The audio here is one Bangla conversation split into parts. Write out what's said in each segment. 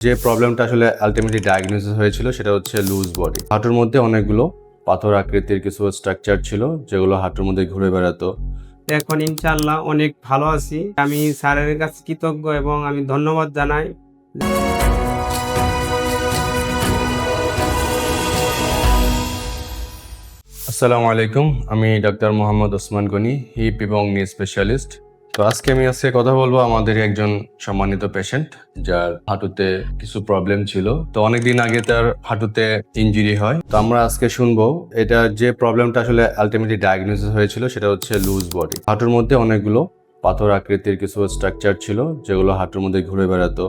যে প্রবলেমটা আসলে আলটিমেটলি ডায়াগনোসিস হয়েছিল সেটা হচ্ছে লুজ বডি হাঁটুর মধ্যে অনেকগুলো পাথর আকৃতির কিছু স্ট্রাকচার ছিল যেগুলো হাঁটুর মধ্যে ঘুরে বেড়াতো। এখন ইনশাল্লাহ অনেক ভালো আছি। আমি স্যারের কাছে কৃতজ্ঞ এবং আমি ধন্যবাদ জানাই। আসসালামু আলাইকুম আমি ডক্টর মোহাম্মদ ওসমান গনি হিপ এবং নি স্পেশালিস্ট তো আজকে আমি আজকে কথা বলব আমাদের একজন সম্মানিত পেশেন্ট যার হাঁটুতে কিছু প্রবলেম ছিল। তো অনেকদিন আগে তার হাঁটুতে ইঞ্জুরি হয়। তো আমরা আজকে শুনব, এটা যে প্রবলেমটা আসলে আলটিমেটলি ডায়াগনোসিস হয়েছিল, সেটা হচ্ছে লুজ বডি হাঁটুর মধ্যে অনেকগুলো পাথর আকৃতির কিছু স্ট্রাকচার ছিল, যেগুলো হাঁটুর মধ্যে ঘুরে বেড়াতো।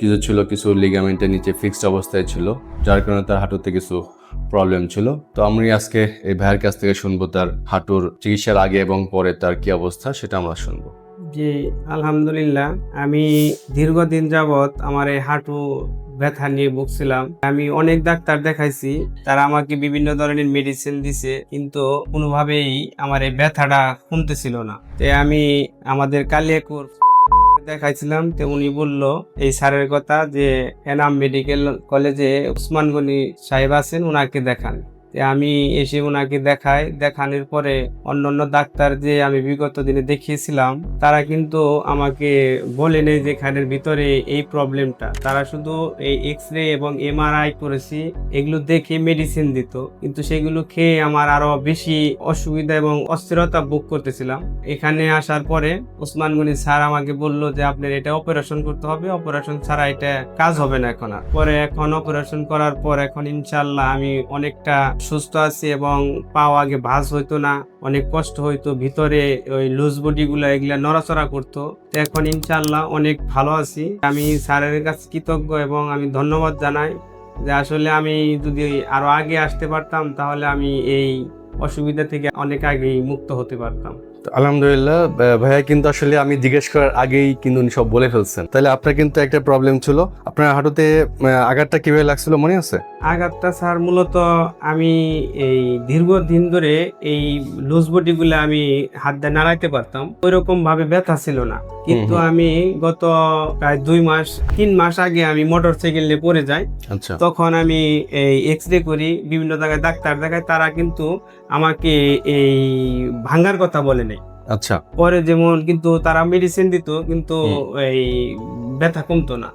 কিছু ছিল, কিছু লিগামেন্টের নিচে ফিক্সড অবস্থায় ছিল, যার কারণে তার হাঁটুতে কিছু প্রবলেম ছিল। তো আমি আজকে এই ভাইয়ের কাছ থেকে শুনব তার হাঁটুর চিকিৎসার আগে এবং পরে তার কি অবস্থা, সেটা আমরা শুনব। জি, আলহামদুলিল্লাহ। আমি দীর্ঘদিন যাবৎ আমার এই হাঁটু ব্যথা নিয়ে ভুগছিলাম। আমি অনেক ডাক্তার দেখাইছি, তারা আমাকে বিভিন্ন ধরনের মেডিসিন দিছে, কিন্তু কোনোভাবেই আমার এই ব্যথাটা কমতেছিল না। তো আমি আমাদের কালিয়াকুর দেখাইছিলাম, তো উনি বলল, এই স্যারের কথা যে এনাম মেডিকেল কলেজে উসমান সাহেব আছেন ওনাকে দেখান। আমি এসে ওনাকে দেখাই, দেখানোর পরে অন্য অন্য ডাক্তার যে আমি বিগত দিনে দেখিয়েছিলাম, তারা কিন্তু আমাকে বলেনি যে এখানের ভিতরে এই প্রবলেমটা। তারা শুধু এই এক্স রে এবং এমআরআই করেছি, এগুলো দেখে মেডিসিন দিত। কিন্তু সেগুলো খেয়ে আমার আরও বেশি অসুবিধা এবং অস্থিরতা ভোগ করতেছিলাম। এখানে আসার পরে ওসমান গনি স্যার আমাকে বলল যে, আপনার এটা অপারেশন করতে হবে অপারেশন ছাড়া এটা কাজ হবে না এখন আর। পরে এখন অপারেশন করার পর এখন ইনশাল্লাহ আমি অনেকটা সুস্থ আছি এবং পাও আগে ভাস হইতো না, অনেক কষ্ট হইতো, ভিতরে ওই লুজ বডি গুলো এগুলা নড়াচড়া করতো। এখন ইনশাল্লাহ অনেক ভালো আছি। আমি স্যারের কাছে কৃতজ্ঞ এবং আমি ধন্যবাদ জানাই যে আসলে আমি যদি আরও আগে আসতে পারতাম, তাহলে আমি এই অসুবিধা থেকে অনেক আগেই মুক্ত হতে পারতাম। আলহামদুলিল্লাহ ভাইয়া কিন্তু আসলে আমি জিজ্ঞেস করার আগেই কিন্তু উনি সব বলে ফেলছেন। তাহলে আপনার কিন্তু একটা প্রবলেম ছিল। আপনার হাঁটুতে আঘাতটা কীভাবে লাগছিল মনে আছে? আঘাতটা স্যার মূলত আমি এই দীর্ঘদিন ধরে এই লুজ বডিগুলো আমি হাত দিয়ে নাড়াইতে পারতাম। ওইরকম ভাবে ব্যথা ছিল না। কিন্তু আমি গত প্রায় দুই মাস তিন মাস আগে আমি মোটর সাইকেল নিয়ে পড়ে যাই। আচ্ছা। তখন আমি এই এক্স রে করি বিভিন্ন জায়গায় ডাক্তার দেখায় তারা কিন্তু আমাকে এই ভাঙ্গার কথা বলে নেই। আচ্ছা। পরে যেমন কিন্তু তারা মেডিসিন দিত কিন্তু এই ব্যথা কমতো না।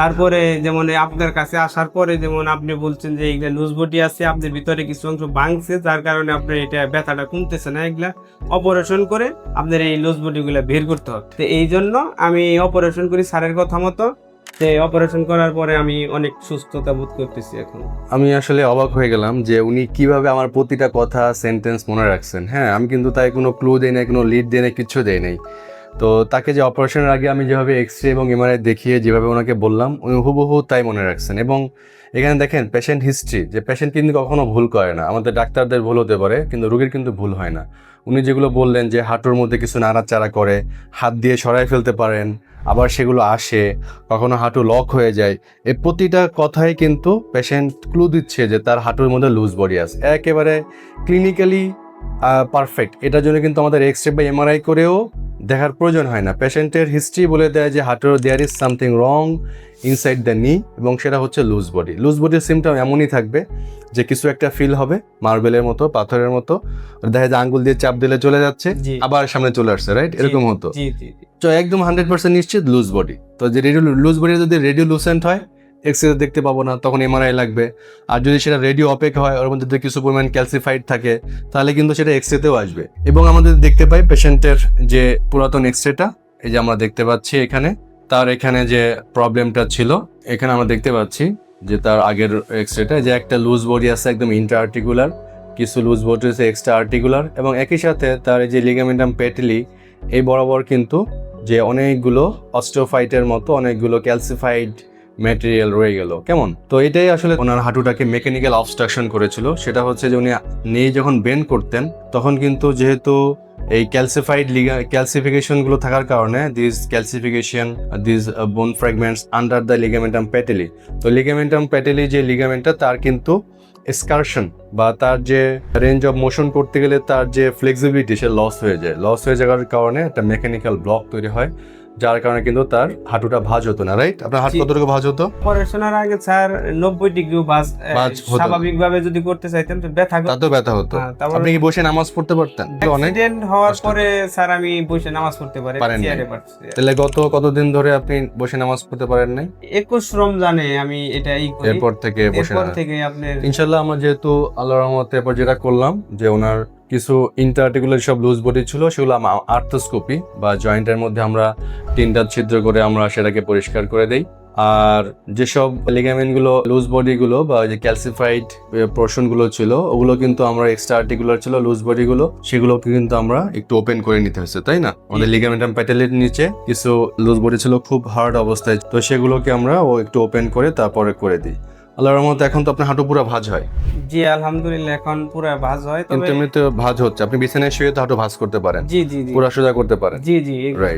তারপরে যেমন আপনার কাছে আসার পরে যেমন আপনি বলছেন যে এগুলা লুজ বডি আছে আপনার ভিতরে কিছু অংশ ভাঙছে যার কারণে আপনার এটা ব্যথাটা কমতেছে না এগুলা অপারেশন করে আপনার এই লুজ বডি গুলা বের করতে হবে। তো এই জন্য আমি অপারেশন করি স্যারের কথা মতো। যে অপারেশন করার পরে আমি অনেক সুস্থতা বোধ করতেছি এখন। আমি আসলে অবাক হয়ে গেলাম যে উনি কীভাবে আমার প্রতিটা কথা সেন্টেন্স মনে রাখছেন। হ্যাঁ আমি কিন্তু তাই কোনো ক্লু দেই নাই, কোনো লিড দেই নাই, কিচ্ছু দেই নাই। তো তাকে যে অপারেশনের আগে আমি যেভাবে এক্স রে এবং এমআরআই দেখিয়ে যেভাবে ওনাকে বললাম, উনি হুবহু তাই মনে রাখছেন। এবং এখানে দেখেন পেশেন্ট হিস্ট্রি যে পেশেন্ট কিন্তু কখনো ভুল করে না। আমাদের ডাক্তারদের ভুল হতে পারে, কিন্তু রোগীর কিন্তু ভুল হয় না। উনি যেগুলো বললেন যে হাঁটুর মধ্যে কিছু নাড়াচাড়া করে, হাত দিয়ে সরাই ফেলতে পারেন, আবার সেগুলো আসে, কখনো হাঁটু লক হয়ে যায় এই প্রতিটা কথাই কিন্তু পেশেন্ট ক্লু দিচ্ছে যে তার হাঁটুর মধ্যে লুজ বডি আছে। একেবারে ক্লিনিক্যালি পারফেক্ট এটার জন্য কিন্তু আমাদের এক্স রে বা এমআরআই করেও দেখার প্রয়োজন হয় না। পেশেন্টের হিস্ট্রি বলে দেয় যে হাঁটুর there is something wrong inside the knee এবং সেটা হচ্ছে লুজ বডি লুজ বডির সিমটম এমনই থাকবে যে কিছু একটা ফিল হবে মার্বেলের মতো পাথরের মতো দেখা যায় আঙ্গুল দিয়ে চাপ দিলে চলে যাচ্ছে আবার সামনে চলে আসছে রাইট এরকম হতো। তো একদম হান্ড্রেড পার্সেন্ট নিশ্চিত লুজ বডি তো যে রেডিও লুজ বডি যদি রেডিও লুসেন্ট হয় এক্সরে দেখতে পাবো না, তখন এমআরআই লাগবে। আর যদি সেটা রেডিও অপেক হয়, ওর মধ্যে কিছু পরিমাণ ক্যালসিফাইড থাকে, তাহলে কিন্তু সেটা এক্সরেতেও আসবে। এবং আমাদের দেখতে পাই পেশেন্টের যে পুরাতন এক্সরেটা এই যে আমরা দেখতে পাচ্ছি এখানে, তার এখানে যে প্রবলেমটা ছিল, এখানে আমরা দেখতে পাচ্ছি যে তার আগের এক্সরেটা যে একটা লুজ বডি আছে, একদম ইন্টার আর্টিকুলার কিছু লুজ বডি আছে এক্সট্রা আর্টিকুলার এবং একই সাথে তার এই যে লিগামেন্টাম পেটিলি এই বরাবর কিন্তু যে অনেকগুলো অস্টোফাইটের মতো, অনেকগুলো ক্যালসিফাইড ম্যাটেরিয়াল রয়ে গেল। কেমন? তো এটাই আসলে ওনার হাঁটুটাকে মেকানিক্যাল অবস্ট্রাকশন করেছিল। সেটা হচ্ছে যে উনি নেই যখন বেন্ড করতেন, তখন কিন্তু যেহেতু এই ক্যালসিফাইড লিগা ক্যালসিফিকেশনগুলো থাকার কারণে this calcification this bone fragments under the ligamentum patellae তো লিগামেন্টাম প্যাটেলি যে লিগামেন্টটা তার কিন্তু এসকারশন বা তার যে রেঞ্জ অফ মোশন করতে গেলে তার যে ফ্লেক্সিবিলিটি সে লস হয়ে যায়। লস হয়ে যাওয়ার কারণে একটা মেকানিক্যাল ব্লক তৈরি হয়। যার কারণে কিন্তু তার হাঁটুটা ভাঁজ হতো না রাইট আপনার হাত জি। কতটুকু ভাঁজ হতো? অপারেশনের আগে স্যার নব্বই ডিগ্রি বাস বাস হতো। স্বাভাবিক ভাবে যদি করতে চাইতেন তো ব্যথা। তাতেও ব্যথা হতো। হ্যাঁ, তারপর আপনি কি বসে নামাজ পড়তে পারতেন? অ্যাক্সিডেন্ট হওয়ার পরে স্যার আমি বসে নামাজ পড়তে পারি পারেন চেয়ারে পারছি। তাহলে গত কতদিন ধরে আপনি বসে নামাজ পড়তে পারেন নাই? একুশ রমজানে আমি এটা ই করি। এরপর থেকে বসে এরপর থেকে আপনার ইনশাল্লাহ আমরা যেহেতু আল্লাহর রহমতে এরপর যেটা করলাম যে ওনার কিছু ইন্টারটিকুলার সব লুজ বডি ছিল, সেগুলো আর্থোস্কোপি বা জয়েন্টের মধ্যে আমরা তিনটা ছিদ্র করে আমরা সেটাকে পরিষ্কার করে দেই। আর যেসব লিগামেন্টগুলো লুজ বডিগুলো বা যে ক্যালসিফাইড পোর্শনগুলো ছিল, ওগুলো কিন্তু আমরা এক্সট্রা আর্টিকুলার ছিল লুজ বডিগুলো সেগুলোকে কিন্তু আমরা একটু ওপেন করে নিতে হয়েছে, তাই না? আমাদের লিগামেন্টাম প্যাটেলের নিচে কিছু লুজ বডি ছিল খুব হার্ড অবস্থায়, তো সেগুলোকে আমরা ও একটু ওপেন করে তারপরে করে দিই। আল্লাহর রহমতে এখন তো আপনার হাঁটু পুরো ভাঁজ হয়। জি আলহামদুলিল্লাহ এখন পুরো ভাজ হয় তবে এমনিতে ভাঁজ হচ্ছে। আপনি বিছানায় শুয়ে তো হাঁটু ভাঁজ করতে পারেন। জি জি পুরা সোজা করতে পারেন। জি জি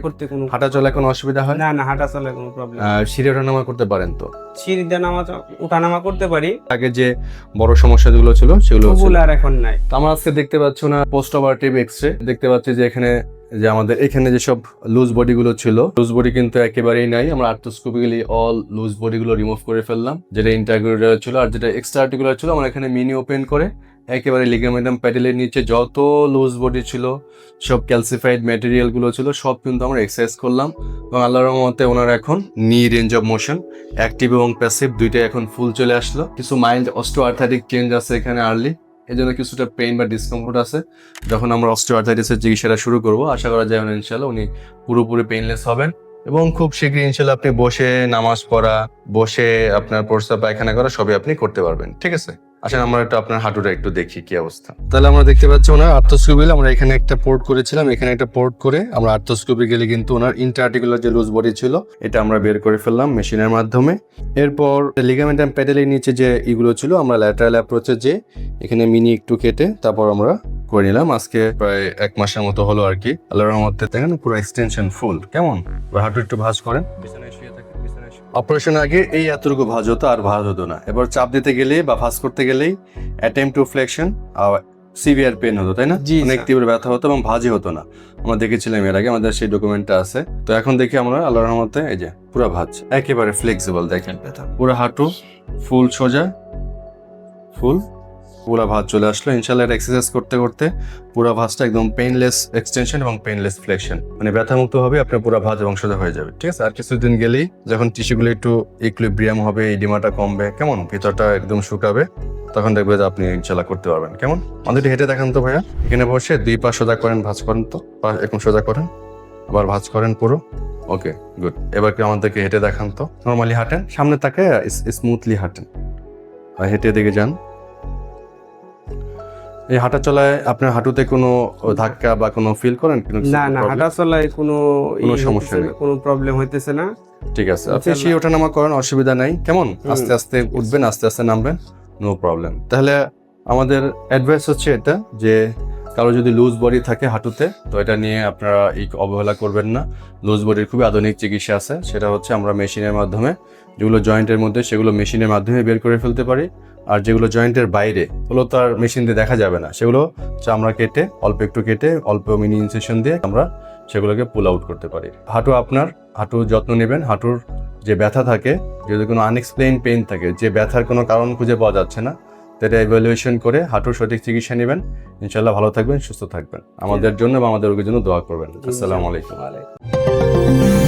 করতে কোনো হাঁটা চলা কোনো অসুবিধা হয়? না না হাঁটা চলে কোনো প্রবলেম সিঁড়ি ওঠানামা করতে পারেন তো? সিঁড়িতে নামা উঠানামা করতে পারি। আগে যে বড় সমস্যা যেগুলো ছিল সেগুলো আর এখন নাই। তো আমরা আজকে দেখতে পাচ্ছি না পোস্ট অপারেটিভ এক্সরে দেখতে পাচ্ছি যে এখানে যে আমাদের এখানে যেসব লুজ বডি গুলো ছিল লুজ বডি কিন্তু একেবারেই নাই। আমরা আর্থোস্কোপিক্যালি অল লুজ বডি গুলো রিমুভ করে ফেললাম। যেটা ইন্টারগ্রেটার ছিল আর যেটা এক্সট্রা আর্টিকুলার ছিল, আমরা এখানে মিনি ওপেন করে একেবারে লিগামেন্টাম প্যাটেলের নিচে যত লুজ বডি ছিল, সব ক্যালসিফাইড ম্যাটেরিয়ালগুলো ছিল, সব কিন্তু আমরা এক্সারসাইজ করলাম। এবং আল্লাহর মতে ওনার এখন knee range of motion active এবং প্যাসিভ দুইটাই এখন ফুল চলে আসলো। কিছু মাইল্ড অস্টো আর্থারিক চেঞ্জ আছে এখানে আর্লি এই জন্য কিছুটা পেইন বা ডিসকমফোর্ট আছে। যখন আমরা অস্টো আর্থাইটিসের চিকিৎসাটা শুরু করব, আশা করা যায় ইনশাল্লাহ উনি পুরোপুরি পেইনলেস হবেন। এবং খুব শীঘ্রই ইনশাল্লাহ আপনি বসে নামাজ পড়া, বসে আপনার প্রস্তাব পায়খানা করা সবই আপনি করতে পারবেন, ঠিক আছে? আসেন, আমরা একটু আপনার হাঁটুটা একটু দেখি কি অবস্থা। তাহলে আমরা দেখতে পাচ্ছি ওনার আর্থোস্কোপিল আমরা এখানে একটা পোর্ট করেছিলাম, এখানে একটা পোর্ট করে আমরা আর্থোস্কোপি গেলে কিন্তু ওনার ইন্টারআর্টিকুলার যে লুজ বডি ছিল, এটা আমরা বের করে ফেললাম মেশিনের মাধ্যমে। এরপর লিগামেন্ট অ্যান্ড প্যাডেলের নিচে যে ইগুলো ছিল, আমরা ল্যাটারাল অ্যাপ্রোচে যে এখানে মিনি একটু কেটে তারপর আমরা করে নিলাম। আজকে প্রায় এক মাসের মতো হলো আর কি। আল্লাহর রহমতে দেখেন, পুরো এক্সটেনশন ফুল কেমন? হাঁটু একটু ভাঁজ করেন। অপারেশন আগে এই এতটুকু ভাজ হতো আর ভাজ হতো না। এবার চাপ দিতে গেলে বা ফাঁস করতে গেলেই attempt to flexion severe pain হতো তাই না? অনেক তীব্র ব্যথা হতো এবং ভাজি হতো না। আমরা দেখেছিলাম এর আগে আমাদের সেই ডকুমেন্টটা আছে। তো এখন দেখি আমরা আল্লাহর রহমতে এই যে পুরো ভাজ। একেবারে ফ্লেক্সিবল দেখেন ব্যথা। পুরো হাঁটু ফুল সোজা ফুল পুরো ভাঁজ চলে আসলো। ইনশাল্লাহ এটা এক্সারসাইজ করতে করতে পুরো ভাঁজটা একদম পেইনলেস এক্সটেনশন এবং পেইনলেস ফ্লেকশন মানে ব্যথামুক্ত হবে, আপনার পুরো ভাঁজ এবং সোজা হয়ে যাবে, ঠিক আছে? আর কিছুদিন গেলেই যখন টিস্যুগুলো একটু ইকুইলিব্রিয়াম হবে এডিমাটা কমবে, কেমন? ভিতরটা একদম শুকাবে, তখন দেখবে যে আপনি ইনশাল্লাহ করতে পারবেন। কেমন? আমাদের হেঁটে দেখান তো ভাইয়া। এখানে বসে দুই পা সোজা করেন, ভাঁজ করেন তো? পা এরকম সোজা করেন, আবার ভাঁজ করেন পুরো। Okay, good. এবার কি আমাদেরকে হেঁটে দেখান তো? নর্মালি হাঁটেন, সামনে তাকে স্মুথলি হাঁটেন। হেঁটে দিকে যান। এই হাঁটা চলায় আপনার হাঁটুতে কোনো ধাক্কা বা কোনো ফিল করেন না না হাঁটা চলায় কোনো কোনো সমস্যা নেই। কোনো প্রবলেম হইতেছে না। ঠিক আছে। আপনি। সেই ওঠানামা করেন অসুবিধা নাই। কেমন? আস্তে আস্তে উঠবেন আস্তে আস্তে নামবেন নো প্রবলেম তাহলে আমাদের অ্যাডভাইস হচ্ছে এটা যে কারও যদি লুজ বডি থাকে হাঁটুতে, তো এটা নিয়ে আপনারা এই অবহেলা করবেন না। লুজ বডির খুবই আধুনিক চিকিৎসা আছে, সেটা হচ্ছে আমরা মেশিনের মাধ্যমে যেগুলো জয়েন্টের মধ্যে, সেগুলো মেশিনের মাধ্যমে বের করে ফেলতে পারি। আর যেগুলো জয়েন্টের বাইরে, ওগুলো তো আর মেশিন দিয়ে দেখা যাবে না। সেগুলো চামড়া কেটে, অল্প একটু কেটে, অল্প মিনি ইনসেশন দিয়ে আমরা সেগুলোকে পুল আউট করতে পারি। হাঁটু আপনার, হাঁটুর যত্ন নেবেন, হাঁটুর যে ব্যথা থাকে, যদি কোনো আনএক্সপ্লেইন পেইন থাকে, যে ব্যথার কোনো কারণ খুঁজে পাওয়া যাচ্ছে না এটা ইভ্যালুয়েশন করে হাঁটুর সঠিক চিকিৎসা নেবেন। ইনশাল্লাহ ভালো থাকবেন সুস্থ থাকবেন। আমাদের জন্য বা আমাদের রোগীর জন্য দোয়া করবেন। আসসালামু আলাইকুম।